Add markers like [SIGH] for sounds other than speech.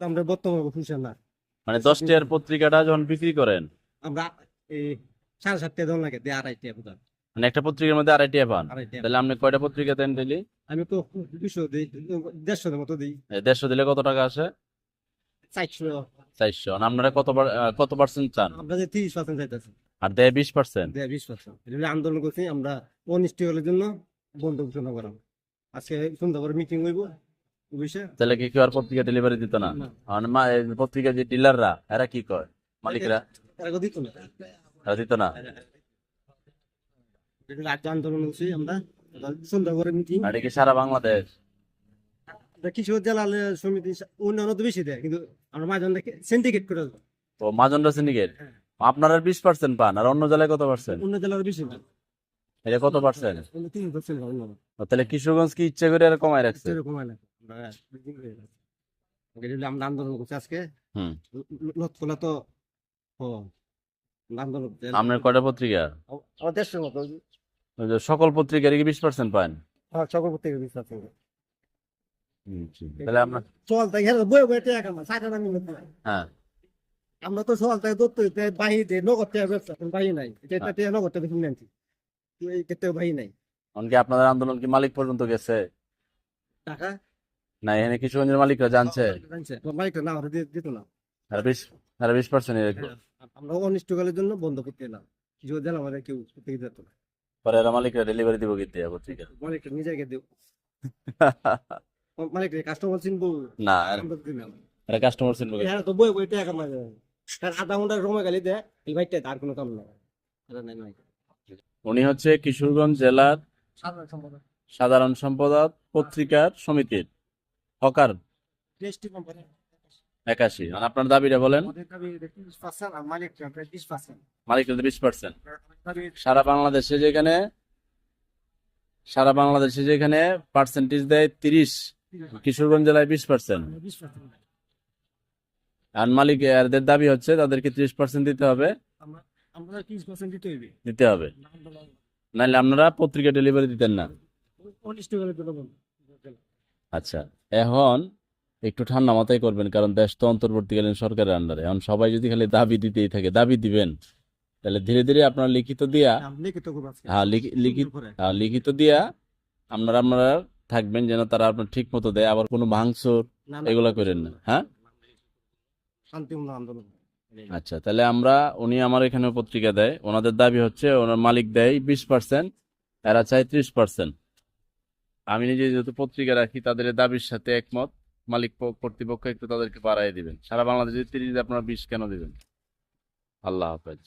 আমরা বর্তমানে খুশি না। মানে দশ টাকার পত্রিকাটা যখন বিক্রি করেন? আমরা এই সাড়ে সাতটা দল লাগে দিয়ে আড়াইটা বুঝলাম মানে একটা পত্রিকার মধ্যে আড়াই টাকা পান? তাহলে আপনি কয়টা পত্রিকা দেন ডেলি আমি তো দুশো দিই দেড়শোর মতো দিই। দেড়শো দিলে কত টাকা আসে? চারশো। চারশো। আপনারা কত কত পার্সেন্ট চান? আমরা যে তিরিশ পার্সেন্ট চাইতেছি। আর দেয় বিশ পার্সেন্ট দেয় বিশ পার্সেন্ট আন্দোলন করছি আমরা অনিষ্টি হলের জন্য বন্ধ ঘোষণা করাম আজকে সুন্দর করে মিটিং হইব। তাহলে কি আর পত্রিকা ডেলিভারি দিত না? পত্রিকা যে ডিলাররা এরা কি কয়? মালিকরা? এরা দিত না। আন্দোলন আমরা। সন্ধ্যা করে মিটিং আর কি সারা বাংলাদেশ? কিশোর জেলা সমিতি অন্যান্য তো বেশি দেয় কিন্তু আমরা মাঝে সিন্ডিকেট করে হ্যাঁ। আপনারা বিশ পার্সেন্ট পান আর অন্য জেলায় কত পার্সেন্ট অন্য জেলার বেশি এটা কত পার্সেন্ট তাহলে কিশোরগঞ্জ কি ইচ্ছে করে আর কমায় রাখছি। আমরা আন্দোলন করছি আজকে তো আমরা। আপনার কয়টা পত্রিকা? আমার মতো। সকল পত্রিকার কি বিশ পার্সেন্ট পান? হ্যাঁ সকল বিশ্বাস করি তাহলে আপনার চল তাই হেরে বই বই টাকা কামা সাইডে নামি হ্যাঁ। আমরা তো সকাল থেকে দত্ত বাহিরে নগদ টাকা ব্যবসা কোনো বাহি নাই। এটা একটা টাকা নগদ টাকা কিনে আনছি এই ক্ষেত্রে বাহি নাই। এমনকি আপনাদের আন্দোলন কি মালিক পর্যন্ত গেছে? টাকা? না এখানে কিশোরগঞ্জের মালিকরা জানছে। না হলে দিত না। আর বিশ আর বিশ পার্সেন্ট আমরা অনিষ্টকালের জন্য বন্ধ করতে এলাম। কিছু জেলা আমাদের কেউ না। পরে এরা মালিকরা ডেলিভারি দিব কিন্তু পত্রিকা। [LAUGHS] মালিকটা নিজেকে দেব। [LAUGHS] কাস্টমার চিনবো না এরা- কাস্টমার চিনবে হ্যাঁ তো বই বই টাকা কামাই তার আধা ঘণ্টা সময় গালি দেয়। এই ভাইটা আর কোনো কাম না নাই নাই। উনি হচ্ছে কিশোরগঞ্জ জেলার সাধারণ সম্পাদক পত্রিকার সমিতির। হকার? একাশি। আর আপনার দাবিটা বলেন? মালিক বিশ পার্সেন্ট দাবি সারা বাংলাদেশে যেখানে সারা বাংলাদেশে যেখানে পার্সেন্টেজ দেয় তিরিশ কিশোরগঞ্জ জেলায় বিশ পার্সেন্ট আর মালিক এদের দাবি হচ্ছে তাদেরকে ত্রিশ পার্সেন্ট দিতে হবে। দিতে হবে। নাহলে আপনারা পত্রিকা ডেলিভারি দিতেন না। আচ্ছা এখন একটু ঠান্ডা মাথায় করবেন কারণ দেশ তো অন্তর্বর্তীকালীন সরকারের আন্ডারে এখন সবাই যদি খালি দাবি দিতেই থাকে দাবি দিবেন তাহলে ধীরে ধীরে আপনার লিখিত দিয়া লিখিত হ্যাঁ লিখিত হ্যাঁ, লিখিত দিয়া আপনারা আপনারা থাকবেন যেন তারা আপনার ঠিক মতো দেয় আবার কোনো ভাঙচুর এগুলা করেন না। হ্যাঁ? আচ্ছা তাহলে আমরা উনি আমার এখানে পত্রিকা দেয় ওনাদের দাবি হচ্ছে ওনার মালিক দেয় বিশ পার্সেন্ট এরা চায় ত্রিশ পার্সেন্ট আমি নিজে যেহেতু পত্রিকা রাখি, তাদের দাবির সাথে একমত। মালিক কর্তৃপক্ষ একটু তাদেরকে বাড়াই দিবেন। সারা বাংলাদেশে তিরিশ আপনারা বিশ কেন দিবেন? আল্লাহ হাফেজ।